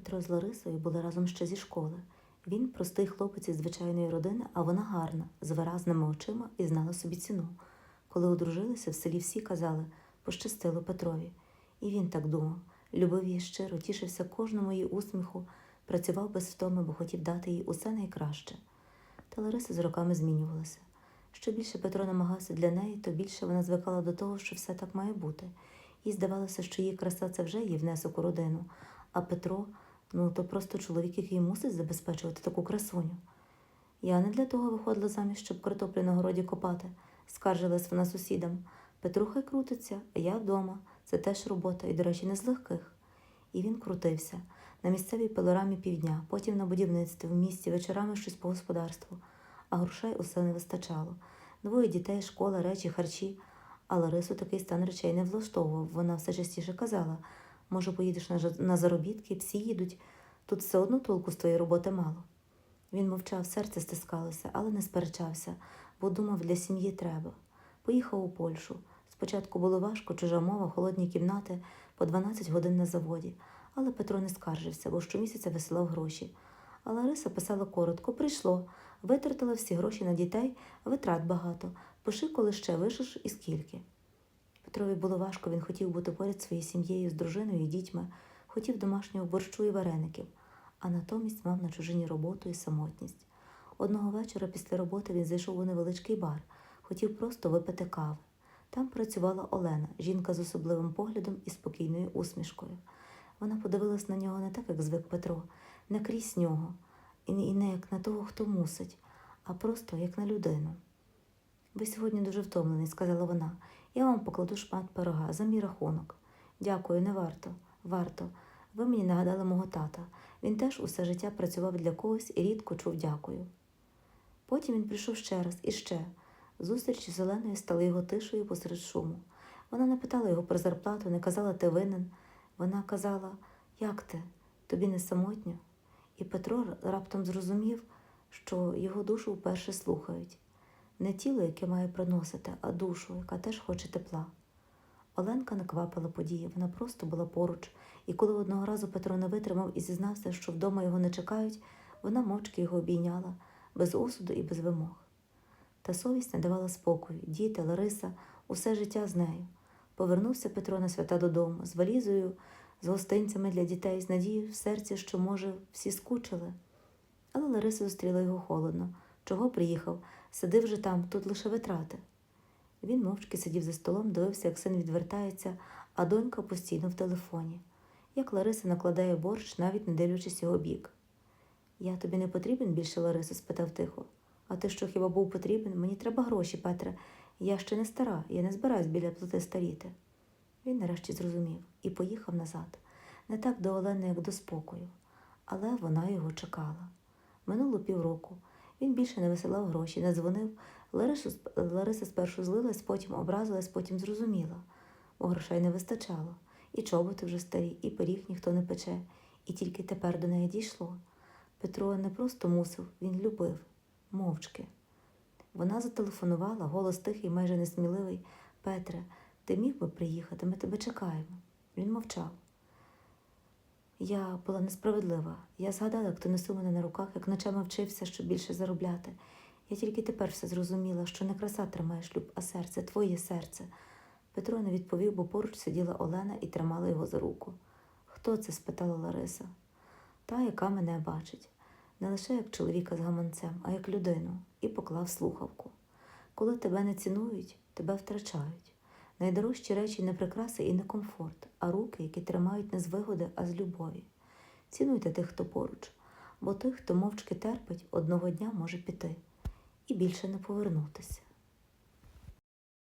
Петро з Ларисою були разом ще зі школи. Він простий хлопець із звичайної родини, а вона гарна, з виразними очима і знала собі ціну. Коли одружилися, в селі всі казали пощастило Петрові. І він так думав, любив її щиро, тішився кожному її усміху, працював без втоми, бо хотів дати їй усе найкраще. Та Лариса з роками змінювалася. Що більше Петро намагався для неї, то більше вона звикала до того, що все так має бути. Їй здавалося, що її краса це вже її внесок у родину, а Петро ну то просто чоловік, який мусить забезпечувати таку красуню. Я не для того виходила заміж, щоб картоплю на городі копати, скаржилась вона сусідам. Петро хай крутиться, а я вдома. Це теж робота, і, до речі, не з легких. І він крутився на місцевій пилорамі півдня, потім на будівництві, в місті, вечорами щось по господарству, а грошей усе не вистачало. Двоє дітей, школа, речі, харчі. А Ларису такий стан речей не влаштовував. Вона все частіше казала: може, поїдеш на, заробітки, всі їдуть. Тут все одно толку з твоєї роботи мало. Він мовчав, серце стискалося, але не сперечався, бо думав, для сім'ї треба. Поїхав у Польщу. Спочатку було важко, чужа мова, холодні кімнати, по 12 годин на заводі. Але Петро не скаржився, бо щомісяця висилав гроші. А Лариса писала коротко: прийшло, витратила всі гроші на дітей, витрат багато. Пиши, коли ще вишиш і скільки. Петрові було важко, він хотів бути поряд своєю сім'єю, з дружиною і дітьми, хотів домашнього борщу і вареників, а натомість мав на чужині роботу і самотність. Одного вечора після роботи він зайшов у невеличкий бар, хотів просто випити кави. Там працювала Олена, жінка з особливим поглядом і спокійною усмішкою. Вона подивилась на нього не так, як звик Петро, не крізь нього, і не як на того, хто мусить, а просто як на людину. Ви сьогодні дуже втомлений, сказала вона. Я вам покладу шмат пирога за мій рахунок. Дякую, не варто. Варто. Ви мені нагадали мого тата. Він теж усе життя працював для когось і рідко чув дякую. Потім він прийшов ще раз і ще. Зустрічі з Оленою стали його тишею посеред шуму. Вона не питала його про зарплату, не казала ти винен. Вона казала, як ти? Тобі не самотньо? І Петро раптом зрозумів, що його душу вперше слухають. Не тіло, яке має приносити, а душу, яка теж хоче тепла. Оленка не квапила події, вона просто була поруч, і коли одного разу Петро не витримав і зізнався, що вдома його не чекають, вона мовчки його обійняла, без осуду і без вимог. Та совість не давала спокою, діти, Лариса, усе життя з нею. Повернувся Петро на свята додому з валізою, з гостинцями для дітей, з надією в серці, що, може, всі скучили. Але Лариса зустріла його холодно. Чого приїхав? Сиди вже там, тут лише витрати. Він мовчки сидів за столом, дивився, як син відвертається, а донька постійно в телефоні. Як Лариса накладає борщ, навіть не дивлячись його бік. Я тобі не потрібен більше, Ларисо? спитав тихо. А ти що хіба був потрібен? Мені треба гроші, Петре. Я ще не стара, я не збираюсь біля плити старіти. Він нарешті зрозумів і поїхав назад, не так до Олени, як до спокою. Але вона його чекала. Минуло півроку. Він більше не висилав гроші, не дзвонив. Лариса, Лариса спершу злилась, потім образилась, потім зрозуміла, бо грошей не вистачало. І чоботи вже старі, і пиріг ніхто не пече, і тільки тепер до неї дійшло. Петро не просто мусив, він любив, мовчки. Вона зателефонувала, голос тихий, майже несміливий. Петре, ти міг би приїхати, ми тебе чекаємо. Він мовчав. Я була несправедлива. Я згадала, як ти носив мене на руках, як ночами вчився, щоб більше заробляти. Я тільки тепер все зрозуміла, що не краса тримає шлюб, а серце, твоє серце. Петро не відповів, бо поруч сиділа Олена і тримала його за руку. Хто це? спитала Лариса. Та, яка мене бачить, не лише як чоловіка з гаманцем, а як людину, і поклав слухавку. Коли тебе не цінують, тебе втрачають. Найдорожчі речі не прикраси і не комфорт, а руки, які тримають не з вигоди, а з любові. Цінуйте тих, хто поруч, бо тих, хто мовчки терпить, одного дня може піти і більше не повернутися.